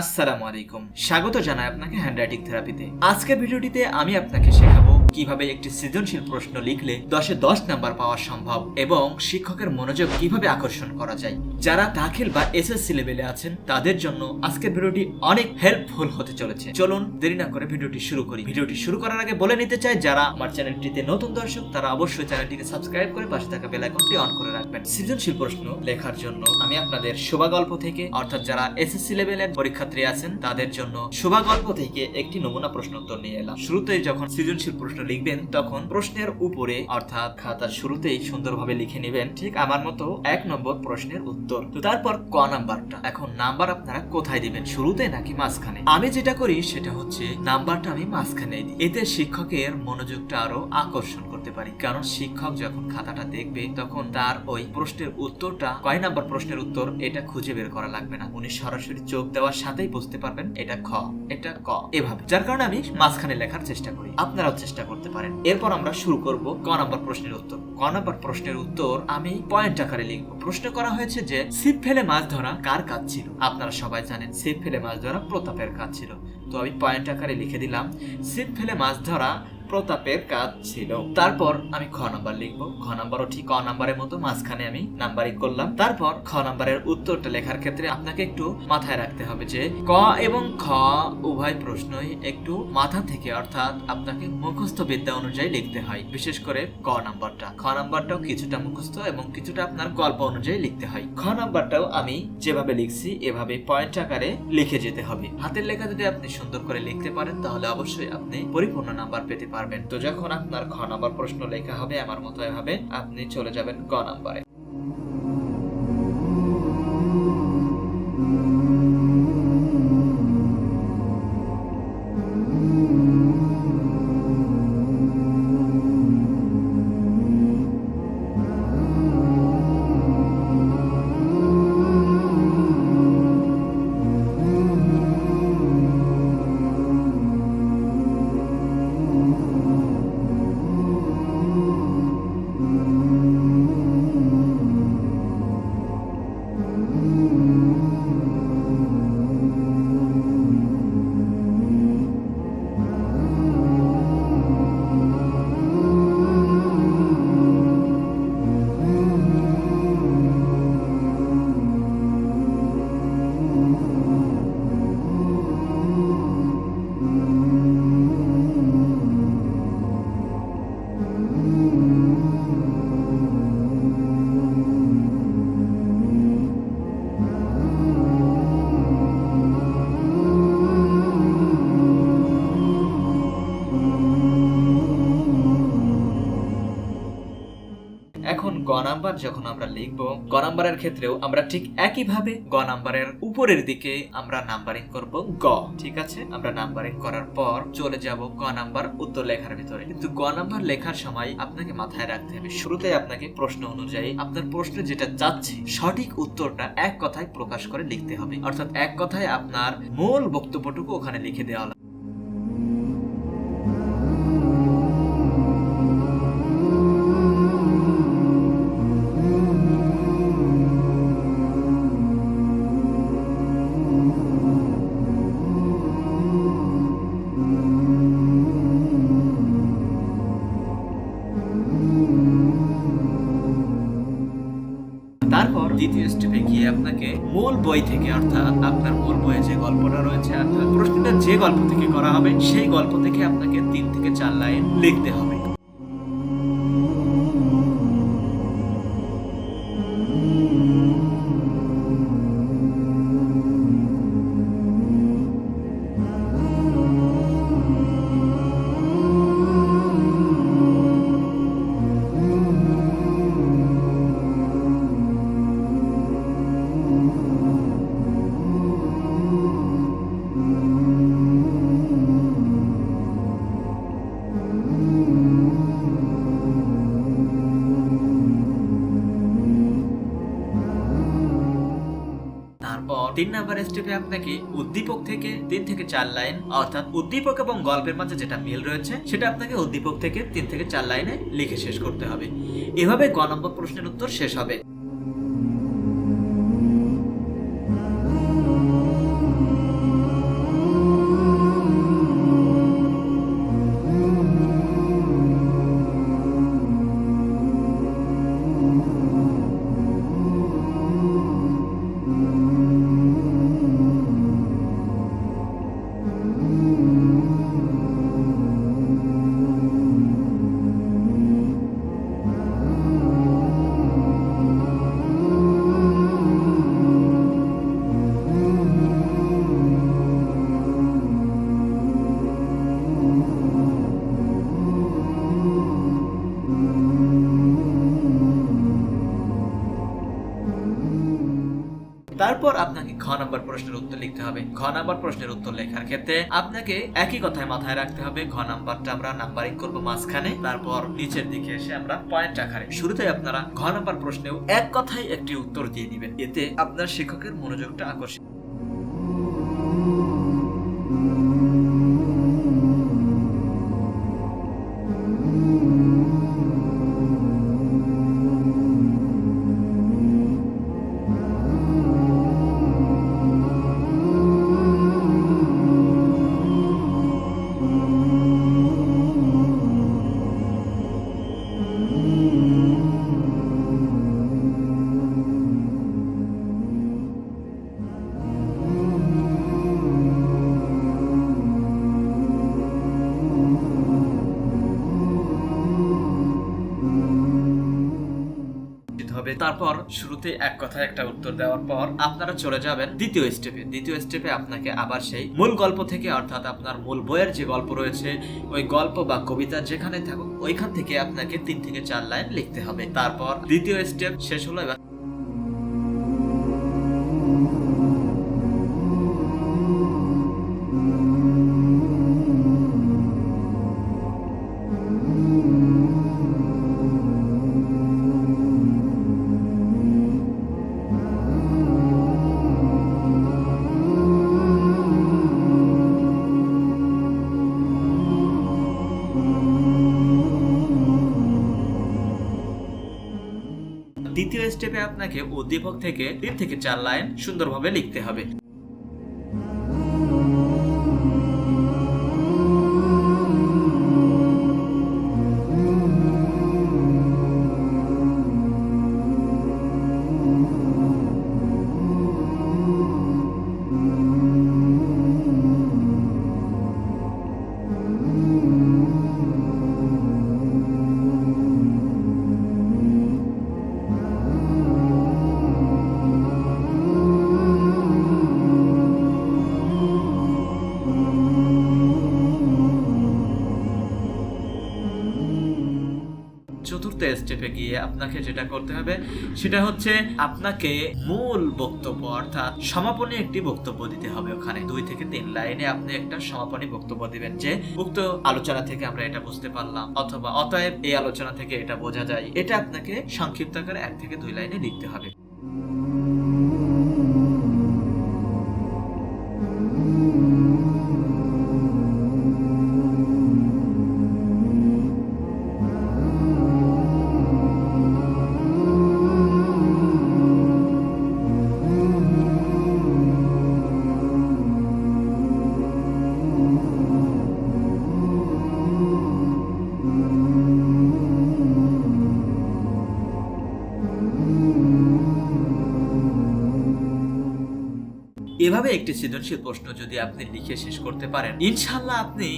আসসালামু আলাইকুম। স্বাগত জানাই আপনাকে হ্যান্ডরাইটিং থেরাপিতে। আজকের ভিডিওটিতে আমি আপনাকে শেখাবো কীভাবে একটি সৃজনশীল প্রশ্ন লিখলে দশে দশ নাম্বার পাওয়া সম্ভব এবং শিক্ষকের মনোযোগ কীভাবে আকর্ষণ করা যায়? যারা দাখিল বা এসএসসি লেভেলে আছেন, তাদের জন্য আজকের ভিডিওটি অনেক হেল্পফুল হতে চলেছে। চলুন দেরি না করে ভিডিওটি শুরু করি। ভিডিওটি শুরু করার আগে বলে নিতে চাই, যারা আমার চ্যানেলটিতে নতুন দর্শক, তারা অবশ্যই চ্যানেলটিকে সাবস্ক্রাইব করে পাশে থাকা বেল আইকনটি অন করে রাখবেন। সৃজনশীল প্রশ্ন লেখার জন্য আমি আপনাদের শোভা গল্প থেকে, অর্থাৎ যারা এসএসসি লেভেলের পরীক্ষার্থী আছেন, তাদের জন্য শোভা গল্প থেকে একটি নমুনা প্রশ্ন উত্তর নিয়ে এলাম। শুরুতেই যখন সৃজনশীল প্রশ্ন লিখবেন তখন প্রশ্নের উপরে, অর্থাৎ খাতার শুরুতেই সুন্দরভাবে লিখে নেবেন, ঠিক আমার মতো এক নম্বর প্রশ্নের উত্তর। তো তারপর ক নাম্বারটা? এখন নাম্বার আপনারা কোথায় দিবেন, শুরুতে নাকি মাঝখানে? আমি যেটা করি সেটা হচ্ছে, নাম্বারটা আমি মাঝখানে দিই। এতে শিক্ষকের মনোযোগটা আরও আকর্ষণ করতে পারি। কারণ শিক্ষক যখন খাতাটা দেখবে, তখন তার ওই প্রশ্নের উত্তরটা, কয় নাম্বার প্রশ্নের উত্তর, এটা খুঁজে বের করা লাগবে না। উনি সরাসরি চোখ দেওয়ার সাথেই বুঝতে পারবেন, এটা খ, এটা ক। এভাবে। যার কারণে আমি মাঝখানে লেখার চেষ্টা করি। আপনারাও চেষ্টা করতে পারেন। এরপর আমরা শুরু করব ক নম্বর প্রশ্নের উত্তর। ক নম্বর প্রশ্নের উত্তর আমি পয়েন্ট আকারে লিখব। প্রশ্ন করা হয়েছে যে, ছিপ ফেলে মাছ ধরা কার কাজ ছিল? আপনারা সবাই জানেন, ছিপ ফেলে মাছ ধরা প্রতাপের কাজ ছিল। তো আমি পয়েন্ট আকারে লিখে দিলাম, ছিপ ফেলে মাছ ধরা প্রতাপের কাজ ছিল। তারপর আমি খ নাম্বার লিখব। খ নাম্বারও ঠিক ক নাম্বারের মতো, মাঝখানে আমি নাম্বারিং করলাম। তারপর খ নাম্বারের উত্তরটা লেখার ক্ষেত্রে আপনাকে একটু মাথায় রাখতে হবে যে, ক এবং খ উভয় প্রশ্নই একটু মাথা থেকে অর্থাৎ আপনাকে মুখস্থ বিদ্যা অনুযায়ী লিখতে হয়। বিশেষ করে ক নাম্বারটা। খ নাম্বারটাও কিছুটা মুখস্থ এবং কিছুটা আপনার গল্প অনুযায়ী লিখতে হয়। খ নাম্বারটাও আমি যেভাবে লিখছি, এভাবে পয়েন্ট আকারে লিখে যেতে হবে। হাতের লেখা যদি আপনি সুন্দর করে লিখতে পারেন, তাহলে অবশ্যই আপনি পরিপূর্ণ নাম্বার পেতে পারবেন। তো যখন আপনার খ নম্বর প্রশ্ন লেখা হবে, আমার মতো এভাবে আপনি চলে যাবেন গ নাম্বারে। নাম্বার যখন আমরা লিখব, গ নাম্বারের ক্ষেত্রেও আমরা ঠিক একইভাবে গ নাম্বারের উপরের দিকে আমরা নাম্বারিং করব গ, ঠিক আছে? আমরা নাম্বারিং করার পর চলে যাব গ নাম্বার উত্তর লেখার ভিতরে। কিন্তু গ নাম্বার লেখার সময় আপনাকে মাথায় রাখতে হবে, শুরুতে আপনাকে প্রশ্ন অনুযায়ী আপনার প্রশ্ন যেটা চাচ্ছে, সঠিক উত্তরটা এক কথায় প্রকাশ করে লিখতে হবে। অর্থাৎ এক কথায় আপনার মূল বক্তব্যটুকু ওখানে লিখে দেওয়া স্টেপে গিয়ে আপনাকে মূল বই থেকে, অর্থাৎ আপনার মূল বইয়ে যে গল্পটা রয়েছে, অর্থাৎ প্রশ্নটা যে গল্প থেকে করা হবে, সেই গল্প থেকে আপনাকে তিন থেকে চার লাইন লিখতে হবে। নাম্বার স্টেপে আপনাকে উদ্দীপক থেকে তিন থেকে চার লাইন, অর্থাৎ উদ্দীপক এবং গল্পের মাঝে যেটা মিল রয়েছে, সেটা আপনাকে উদ্দীপক থেকে তিন থেকে চার লাইনে লিখে শেষ করতে হবে। এভাবে গ নম্বর প্রশ্নের উত্তর শেষ হবে। তারপর আপনাকে ঘ নম্বর প্রশ্নের উত্তর লিখতে হবে। ঘ নম্বর প্রশ্নের উত্তর লেখার ক্ষেত্রে আপনাকে একই কথায় মাথায় রাখতে হবে। ঘ নাম্বারটা আমরা নাম্বারিং করব মাঝখানে, তারপর নিচের দিকে এসে আমরা পয়েন্ট আকারে। শুরুতে আপনারা ঘ নাম্বার প্রশ্নেও এক কথায় একটি উত্তর দিয়ে দিবেন এতে আপনার শিক্ষকের মনোযোগটা আকর্ষিত হবে তারপর শুরুতে এক কথায় একটা উত্তর দেওয়ার পর আপনারা চলে যাবেন দ্বিতীয় স্টেপে দ্বিতীয় স্টেপে আপনাকে আবার সেই মূল গল্প থেকে, অর্থাৎ আপনার মূল বইয়ের যে গল্প রয়েছে, ওই গল্প বা কবিতা যেখানে থাকুক, ওইখান থেকে আপনাকে তিন থেকে চার লাইন লিখতে হবে। তারপর দ্বিতীয় স্টেপ শেষ হলো স্টেপে আপনাকে উদ্দীপক থেকে তিন থেকে চার লাইন সুন্দরভাবে লিখতে হবে। স্টেপে গিয়ে আপনাকে যেটা করতে হবে, সেটা হচ্ছে আপনাকে মূল বক্তব্য অর্থাৎ সমাপনী একটি বক্তব্য দিতে হবে ওখানে। দুই থেকে তিন লাইনে আপনি একটা সমাপনী বক্তব্য দিবেন যে, উক্ত আলোচনা থেকে আমরা এটা বুঝতে পারলাম অথবা, অতএব এই আলোচনা থেকে এটা বোঝা যায়। এটা আপনাকে সংক্ষিপ্ত আকারে এক থেকে দুই লাইনে লিখতে হবে। এভাবে একটি সৃজনশীল প্রশ্ন যদি আপনি লিখে শেষ করতে পারেন ইনশাল্লাহ আপনি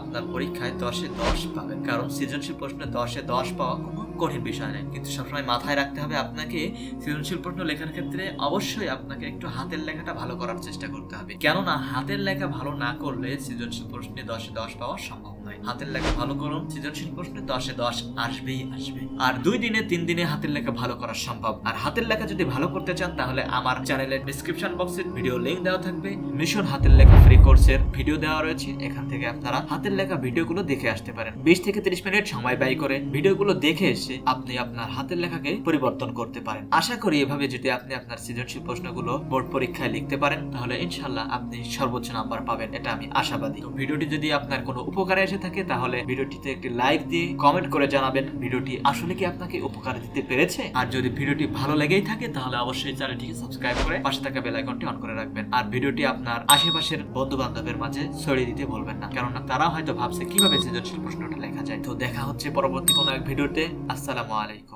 আপনার পরীক্ষায় দশে দশ পাবেন। কারণ সৃজনশীল প্রশ্নে দশে দশ পাওয়া কোনো কঠিন বিষয় নেই কিন্তু সবসময় মাথায় রাখতে হবে আপনাকে সৃজনশীল প্রশ্ন লেখার ক্ষেত্রে অবশ্যই আপনাকে একটু হাতের লেখাটা ভালো করার চেষ্টা করতে হবে। কেননা হাতের লেখা ভালো না করলে সৃজনশীল প্রশ্নে দশে দশ পাওয়া সম্ভব নয় হাতের লেখা ভালো করুন, সৃজনশীল প্রশ্নে দশে দশ আসবেই আসবে। আর দুই দিনে, তিন দিনে হাতের লেখা ভালো করা সম্ভব। আর হাতের লেখা যদি ভালো করতে চান, তাহলে আমার চ্যানেলের ডিসক্রিপশন ভিডিও লিংক দেওয়া থাকবে। মিশন হাতের লেখা ফ্রি কোর্সের ভিডিও দেওয়া রয়েছে। এখান থেকে আপনারা হাতের লেখা ভিডিওগুলো দেখে আসতে পারেন। বিশ থেকে তিরিশ মিনিট সময় ব্যয় করে ভিডিওগুলো দেখে এসে আপনি আপনার হাতের লেখাকে পরিবর্তন করতে পারেন। আশা করি এভাবে যদি আপনি আপনার সৃজনশীল প্রশ্নগুলো বোর্ড পরীক্ষায় লিখতে পারেন, তাহলে ইনশাল্লাহ আপনি সর্বোচ্চ নাম্বার পাবেন। এটা আমি আশাবাদী। ভিডিওটি যদি আপনার কোনো উপকারে এসে থাকে, তাহলে ভিডিওটিতে একটি লাইক দিয়ে কমেন্ট করে জানাবেন ভিডিওটি আসলে কি আপনাকে উপকার দিতে পেরেছে? আর যদি ভিডিওটি ভালো লেগেই থাকে, তাহলে অবশ্যই চ্যানেলটিকে সাবস্ক্রাইব করে পাশে থাকা বেল আইকনটি অন করে রাখবেন। আর ভিডিওটি আপনার আশেপাশের বন্ধু বান্ধবের মাঝে ছড়িয়ে দিতে বলবেন না, কেননা তারা হয়তো ভাবছে, কীভাবে সৃজনশীল প্রশ্নটা লেখা যায়? তো দেখা হচ্ছে পরবর্তী কোনো এক ভিডিওতে। আসসালামু আলাইকুম।